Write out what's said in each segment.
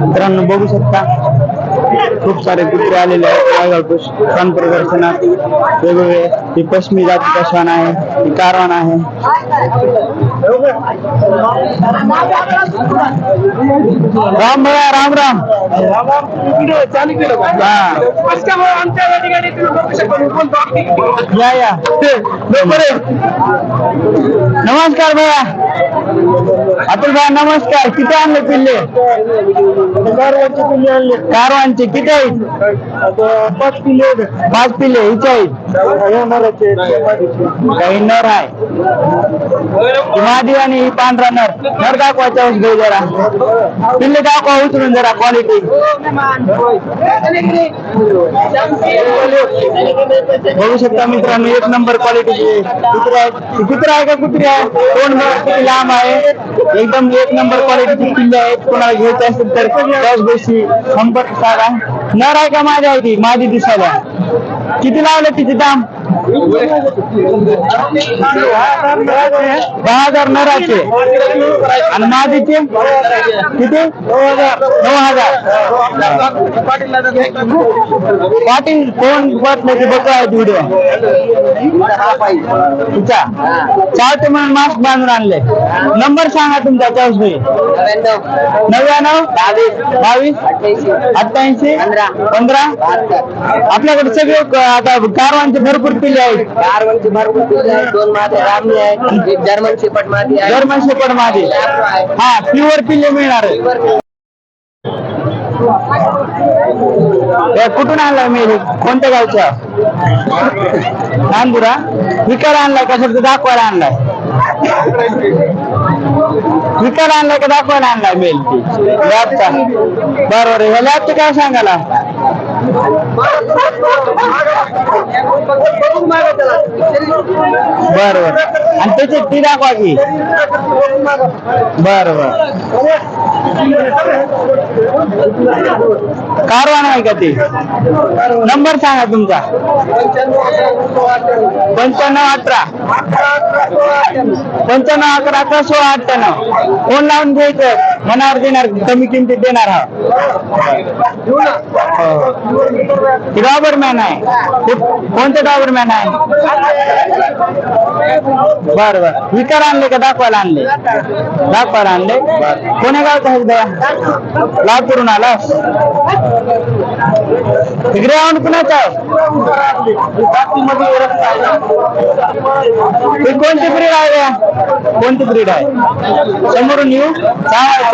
मित्रांनो बघू शकता. खूप सारे कुत्रे आलेले आहेत श्वान प्रदर्शनात वेगवेगळे ही पश्चिमी जातीचा श्वान आहे ही कारवान आहे राम भया राम राम हा या या नमस्कार भया अतुल भाई नमस्कार किती आणले पिल्ले कारवांचे किती आहेत पाच पिल्ले पाच पिल्ले हिचे आहेत काही नर आहे. ही मादी आणि ही पांढरा नर. नर दाखवायचा घेऊ जरा. पिल्ले दाखवा उचलून जरा क्वालिटी बघू शकता मित्रांनो एक नंबर क्वालिटीचे कुत्रे आहे. का कुत्री आहे? कोण किती लांब आहे? एकदम एक नंबर क्वालिटीची पिल्ले आहेत. कोणाला घ्यायचं असेल तर त्याच गोष्टी संपर्क साधा. नर आहे का माझ्या होती माझी दिसायला. किती लावलं तिचे दाम? दहा हजार नराचे. आणि माझीचे किती? नऊ हजार. पाटील कोण वाटलं ते बघा व्हिडिओ तुमचा. चालते म्हणून मास्क बांधून आणले. नंबर सांगा तुमचा चौस भाई नव्याण्णव बावीस अठ्ठ्याऐंशी पंधरा. आपल्याकडे सगळे आता कारवांचे भरपूर पिल्ले आहेत कारवनची भरपूर पिल्ले आहेत दोन माते रामणी आहे. एक जर्मन शेपट आहे. जर्मन माझे हा प्युअर पिल्ले मिळणार आहे. हे कुठून आणलाय मी? कोणत्या गावच्या नांदुरा. विकायला आणलाय का? फक्त दाखवायला आणलाय. विकायला आणलाय का? दाखवायला आणलाय मेल. लॅबचा. बरोबर आहे. ह्या लॅबचं काय सांगायला? बर बर आणि त्याची ती दाखवा की. बर बर कारवान आहे का ते? नंबर सांगा तुमचा. पंच्याण्णव अठरा. पंच्याण्णव अकरा अकरा सोळा अठ्ठ्याण्णव? फोन लावून घ्यायचं. मनावर देणार कमी किमतीत देणार हा डॉबरमॅन आहे. कोणतं कोणतं डॉबरमॅन आहे? बर बर. विकार आणले का दाखवायला आणले? दाखवायला आणले? कोण्या गावचा आहे दया? लातूरून आला? तिकडे येऊन कुणाचा? कोणती ब्रीड आहे? कोणती ब्रीड आहे? समोरून येऊ. काय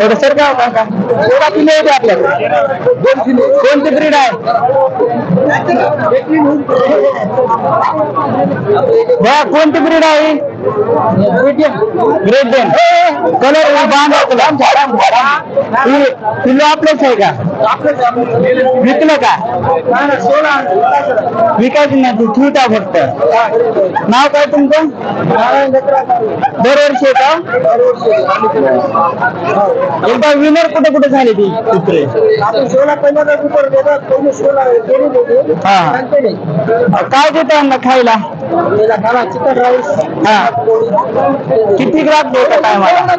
थोडं सर का काका थोडा किलो येते आपल्याकडे दोन किलो कोणती ब्रीड ब्रीड आहे ग्रेट डेन कलर बांधा किलो आपलंच का? विकलं का तू ठेवता फक्त नाव काय तुमचं का। एकदा विनर कुठे कुठे झाले ती? कुत्रे हा. काय देत यांना खायला? चिकन राईस हा. किती लागतो एका टायमाला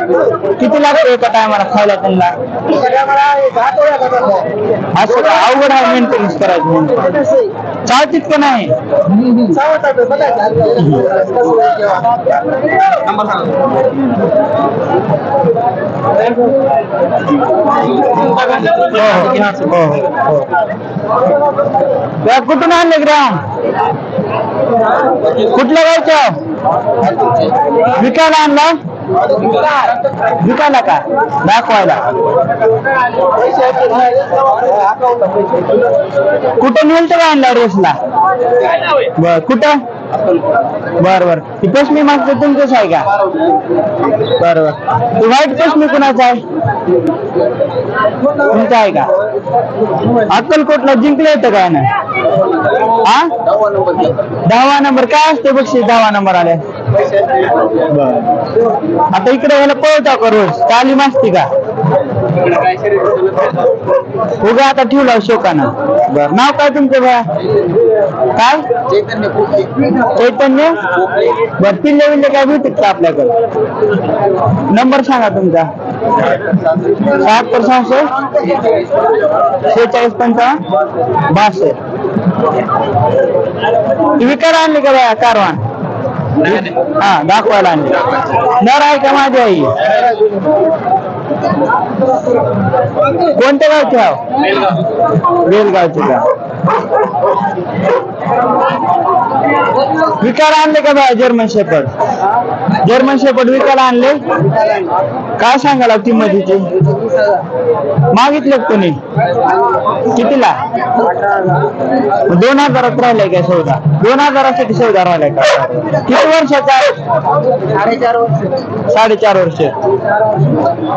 किती लागतो एका टायमाला खायला त्यांना? असं अवघड आहे मेंटेनन्स करायचं चालतीत का नाही? हो. त्या हो, हो. कुठून आणले ग्राम? कुठल्या गावच्या? विकायला आणला? विकायला का? दाखवायला. कुठं नेलत का आणला रेसला बर कुठं? बर बर. ती पश्चिमी मागचं तुमचंच आहे का? बर बर. ही व्हाईट पश्चिमी कुणाचा आहे? तुमचं आहे का? अक्कलकोटला जिंकलं येतं काय ना हा दहावा नंबर. काय असते बक्षीस दहावा नंबर आले. आता इकडे ह्याला पळवता का रोज? तालीम असते का? उगा आता ठेवला शोकानं. बर नाव काय तुमचं बा काय? चैतन्य? पोपटे. चैतन्य बर पिल्ले काय भेटत का आपल्याकडे? नंबर सांगा तुमचा. शहात्तर सहाशे शेहेचाळीस पंचावन्न बासष्ट. विकायला आणली का बाया कारवान? हा दाखवायला आणली. नर आहे का माझी आई? कोणत्या गावचे आहो? बेलगावचे का? विकायला आणले का बाया जर्मन शेपड? जर्मन शेपड विकायला आणले? काय सांगाल किंमतीची मागितले कोणी? कितीला? दोन हजारात राहिलाय का सौदा दोन हजारासाठी सौदा राहिलाय का? किती वर्षाचा आहे? साडेचार वर्ष. साडेचार वर्ष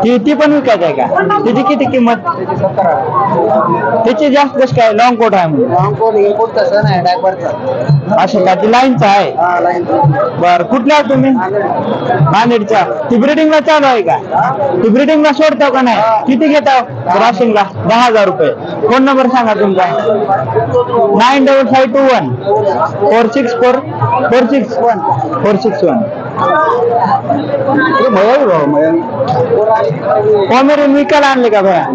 ती ती पण विकायची आहे का? तिची किती किंमत? त्याची जास्त कशी काय? लॉंग कोट आहे म्हणून. असं का? ती लाईनचा आहे? हा बर कुठल्या तुम्ही? नांदेडच्या. ती ब्रिडिंगला चालू आहे का? ती ब्रिडिंगला सोडताव का नाही? किती घेताव? राशिंगला दहा हज़ार रुपये. फ़ोन नंबर सांगा तुमचा? Nine double five two one four six four four six one four six one कोमेरून विकायला आणले का भया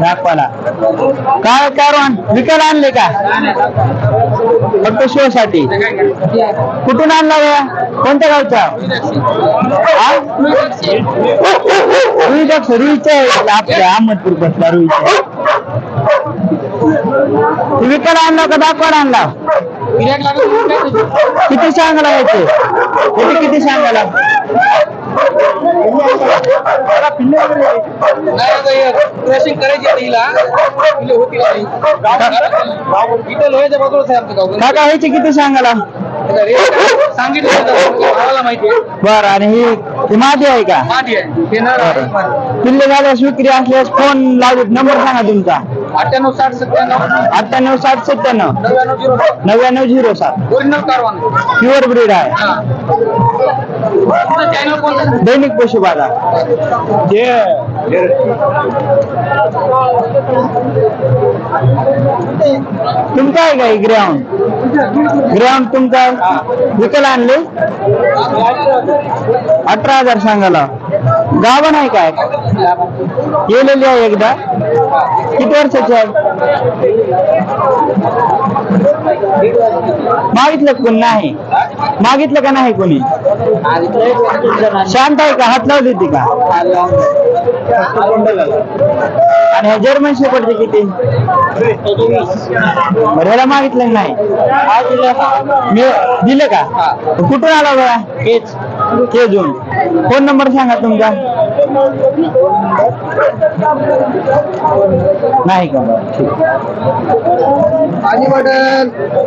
दाखवायला. काय विकायला आणले का? फक्त शो साठी कुठून आणला भया कोणत्या गावचा? हा? रुईचा आपल्या अहमदपूर बसला रुईचा. तू विकायला आणला का दाखवायला आणला? किती सांगायला याचे याचे किती सांगायला क्रशिंग करायची आहे हिला हिला होती का नाही इथं लोह्याच्या बाजूलाच आहे आमचं गाव काका ह्याचे किती rate सांगितलं माहिती आहे बर आणि ही ही माझी आहे का? मादी आहे. ते नर आहे. पिल्ले झाल्यास विक्री असल्यास फोन लावत नंबर सांगा तुमचा. अठ्ठ्याण्णव साठ सत्त्याण्णव. अठ्ठ्याण्णव साठ सत्त्याण्णव. नव्याण्णव झिरो नव्याण्णव झिरो सात ओरिजिनल कारवान प्युअर ब्रीड आहे. हा. चॅनल कोणतं? दैनिक पशु बाजार. तुमचा आहे का ग्राउंड ग्राउंड तुमचा विकायला आणले? अठरा हजार सांगायला. गाभण आहे काय गेलेली आहे एकदा. किती वर्षाची आहे? मागितलं कोण? नाही. मागितलं का नाही कोणी? शांत आहे का? हात लावली होती का? आणि ह्या जर्मन शेपटचे किती? बरं ह्याला मागितलं नाही. मी दिलं का? कुठून आला बघा? केच केजून. फोन नंबर सांगा तुमचा. नाही का? बरं ठीक